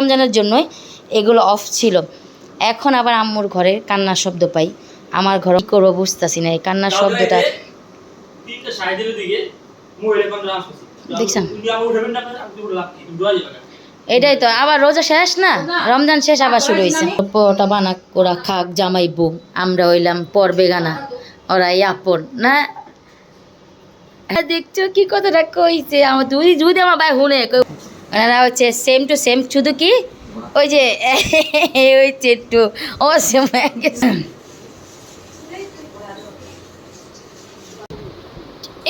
রমজানের জন্যই এগুলো অফ ছিল। এখন আবার আম্মুর ঘরে কান্নার শব্দ পাই। আমার ঘরে কী করব বুঝতেছি না এই কান্নার শব্দটা। দেখছেন? এটাই তো আবার রোজা শেষ না? রমজান শেষ আবার শুরু হয়েছে পরোটা বানা ওরা খাক জামাই বউ আমরা হইলাম পর গানা ওরা আপন না? হ্যাঁ, দেখছ কি কথাটা কইছে? আমার তুই যদি আমার ভাই হুনে ওনারা হচ্ছে সেম টু সেম শুধু কি? ওই যে ওই একটু ও সেম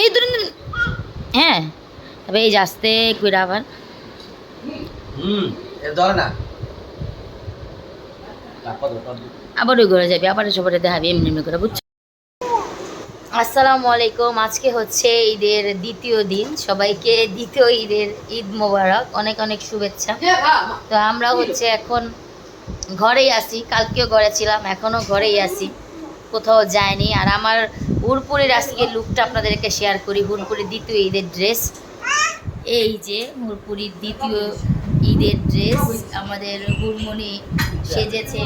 এই ধরুন হ্যাঁ। তবে এই যে আস্তে কইরা আবার। আবার ওই ঘরে যাবি আবার সবাই দেখাবি এমনি এমনি করে বুঝছ? আসসালামু আলাইকুম। আজকে হচ্ছে ঈদের দ্বিতীয় দিন। সবাইকে দ্বিতীয় ঈদের ঈদ মোবারক। অনেক অনেক শুভেচ্ছা। তো আমরা হচ্ছে এখন ঘরেই আছি। কালকেও ঘরে ছিলাম এখনও ঘরেই আছি। কোথাও যায়নি আর আমার হুরপুরের আজকে লুকটা আপনাদেরকে শেয়ার করি। হুরপুরের দ্বিতীয় ঈদের ড্রেস এই যে হুরপুরির দ্বিতীয় ঈদের ড্রেস আমাদের হুরমনি সেজেছে।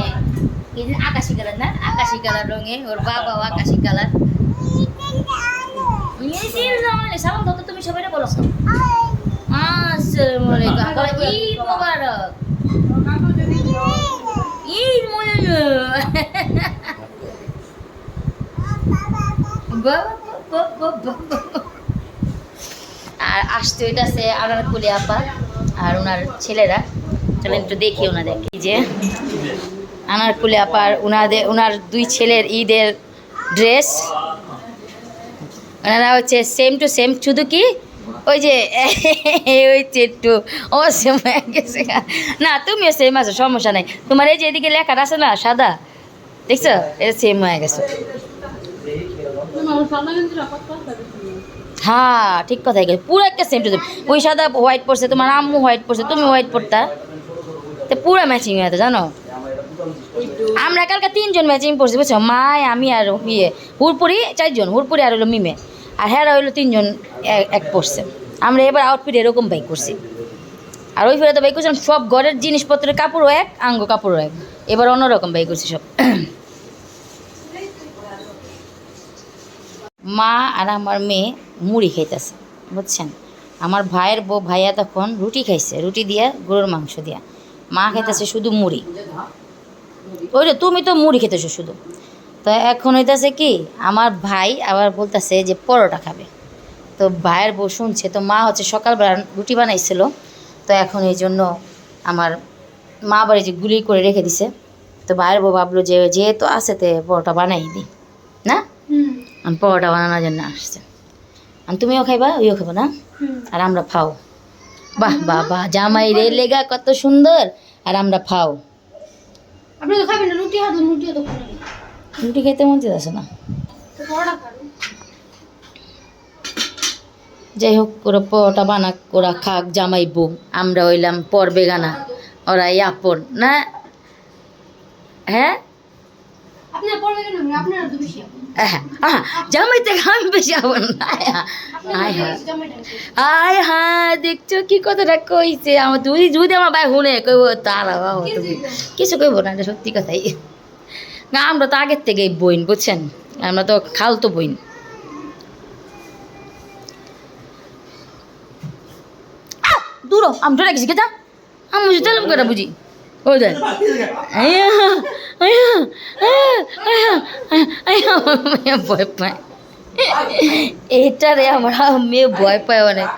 আকাশি কালার না? আকাশি কালার রঙে। ওর বাবাও আকাশি কালার সালাম দাও তুমি সবাই বলো। আসসালামু আলাইকুম। ঈদ মোবারক। ঈদ মোবারক। বাবা, বাবা, বাবা। আর আসতে হইতাছে আনারকুলি আপা আর ওনার ছেলেরা। চলেন একটু দেখি ওনাদের কি যে। আনারকুলি আপার ওনাদের ওনার দুই ছেলের ঈদের ড্রেস। ওনারা হচ্ছে সেম টু সেম শুধু কি? ওই যে, ওই একটু ও সেম না, তুমিও সেম আছো, সমস্যা নাই। তোমার এই যে এদিকে লেখাটা আছে না, সাদা? দেখছ? এটা সেম হয়ে গেছে। হ্যাঁ ঠিক কথাই গেছে পুরো একটা সেম টু সেম ওই সাদা হোয়াইট পরছে তোমার আম্মু হোয়াইট পরছে তুমি হোয়াইট পরতা তো পুরো ম্যাচিং হয়ে জানো? আমরা কালকে তিনজন ম্যাচিং পড়ছি, বুঝছ? মায়, আমি আর ইয়ে হুরপুরি চারজন, হুরপুরি আর হলো মিমে। আর হ্যাঁ হইল তিনজন এক- পড়ছে। আমরা এবার আউটফিট এরকম বাই করছি। আর ওই ফেরে তো বাই করছিলাম সব ঘরের জিনিসপত্রের কাপড়ও এক, আঙ্গ কাপড়ও এক। এবার অন্যরকম বাই করছি সব। মা আর আমার মেয়ে মুড়ি খাইতেছে, বুঝছেন? আমার ভাইয়ের বউ ভাইয়া তখন রুটি খাইছে, রুটি দিয়া, গরুর মাংস দিয়া। মা খাইতেছে শুধু মুড়ি। ওই তুমি তো মুড়ি খেতেছো শুধু। তো এখন হইতাছে কি আমার ভাই আবার বলতেছে যে পরোটা খাবে। তো ভাইয়ের বউ শুনছে তো মা হচ্ছে সকালবেলা রুটি বানাইছিল। তো এখন এই জন্য আমার মা আবার এই যে গুলি করে রেখে দিছে। তো ভাইয়ের বউ ভাবলো যে যেহেতু আছে তে পরোটা বানাই দিই না? আমি পরোটা বানানোর জন্য আসছে। আর তুমিও খাইবা ওইও খাব না? আর আমরা ফাও। বাহ বাহ বাহ জামাই রে লেগা কত সুন্দর। আর আমরা ফাও। আপনি তো খাবেন না রুটি হাত রুটিও তো খাবেন। রুটি খেতে মন চাইছে না। যাই হোক ওরা পরোটা বানাক ওরা খাক জামাই বউ আমরা হইলাম পর বেগানা ওরা ইয়াপন না? হ্যাঁ? আপন। জামাই থেকে আমি বেশি আপন আয় হা, আয়। হ্যাঁ দেখছ কি কথাটা কইছে? আমার তুই যদি আমার ভাই শুনে কইব তারা কিছু কইব না এটা সত্যি কথাই। না আমরা তো আগের থেকেই বইন বুঝছেন আমরা তো খালতো বইন দূর আমি গেছি কেতা আমি বুঝি বুঝি ও ভয় পায় এটা রে আমার মেয়ে ভয় পায় অনেক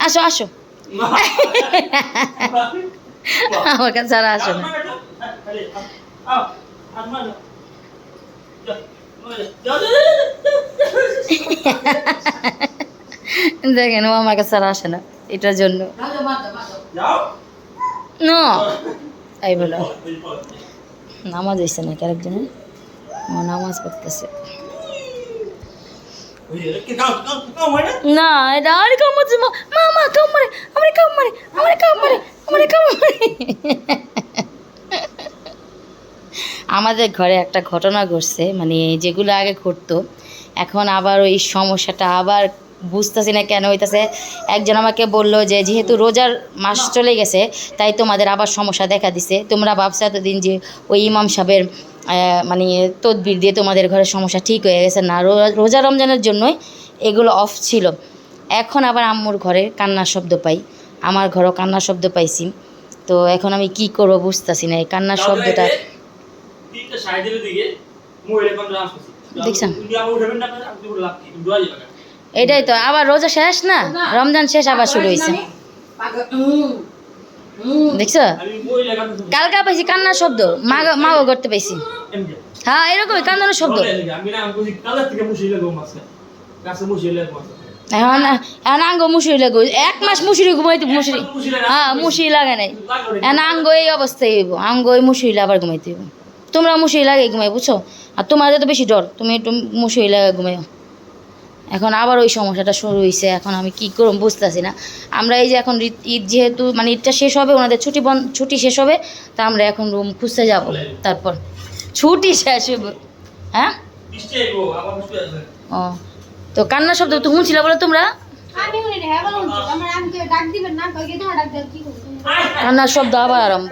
আসো আসো আমার কাছে আর আসো না। দেখেন, ও আমার কাছে আর আসে না এটার জন্য। না, এই বলো। নামাজ হয়েছে নাকি আরেকজনের? ও নামাজ পড়তেছে। না আমাদের ঘরে একটা ঘটনা ঘটছে মানে যেগুলো আগে ঘটতো, এখন আবার ওই সমস্যাটা আবার বুঝতেছি না কেন হইতাছে। একজন আমাকে বলল যে, যেহেতু রোজার মাস চলে গেছে, তাই তোমাদের আবার সমস্যা দেখা দিছে। তোমরা ভাবছ এতদিন যে ওই ইমাম সাহেবের মানে তদবির দিয়ে তোমাদের ঘরের সমস্যা ঠিক হয়ে গেছে না। রোজা রমজানের জন্যই এগুলো অফ ছিল। এখন আবার আম্মুর ঘরে কান্নার শব্দ পাই। আমার ঘরেও কান্নার শব্দ পাইছি। তো এখন আমি কি করব বুঝতেছি না এই কান্নার শব্দটা দেখছেন? এটাই তো আবার রোজা শেষ না? রমজান শেষ আবার শুরু হয়েছে দেখছ? কালকা পাইছি কান্নার শব্দ। মা মাও করতে পাইছি। হ্যাঁ এরকমই কান্নার শব্দ। এখন এখন আঙ্গ মুসুরি লাগো এক মাস মুসুরি ঘুমাইতে মুসুরি হ্যাঁ মুসুরি লাগে নাই। এখন আঙ্গ এই অবস্থায় হইব। আঙ্গ এই মুসুরি আবার ঘুমাইতে হইব। তোমরা মুসুরি লাগে ঘুমাই বুঝছ? আর তোমার তো বেশি ডর তুমি একটু মুসুরি লাগে ঘুমাইও এখন আবার ওই সমস্যাটা শুরু হয়েছে এখন আমি কি করব বুঝতেছি না। আমরা এই যে এখন ঈদ- যেহেতু মানে ঈদটা শেষ হবে ওনাদের ছুটি বন ছুটি শেষ হবে তা আমরা এখন রুম খুঁজতে যাব তারপর। ছুটি শেষ হবে হ্যাঁ? ও তো কান্নার শব্দ তো শুনছিল বলো তোমরা? হ্যাঁ কান্নার শব্দ আবার আরম্ভ।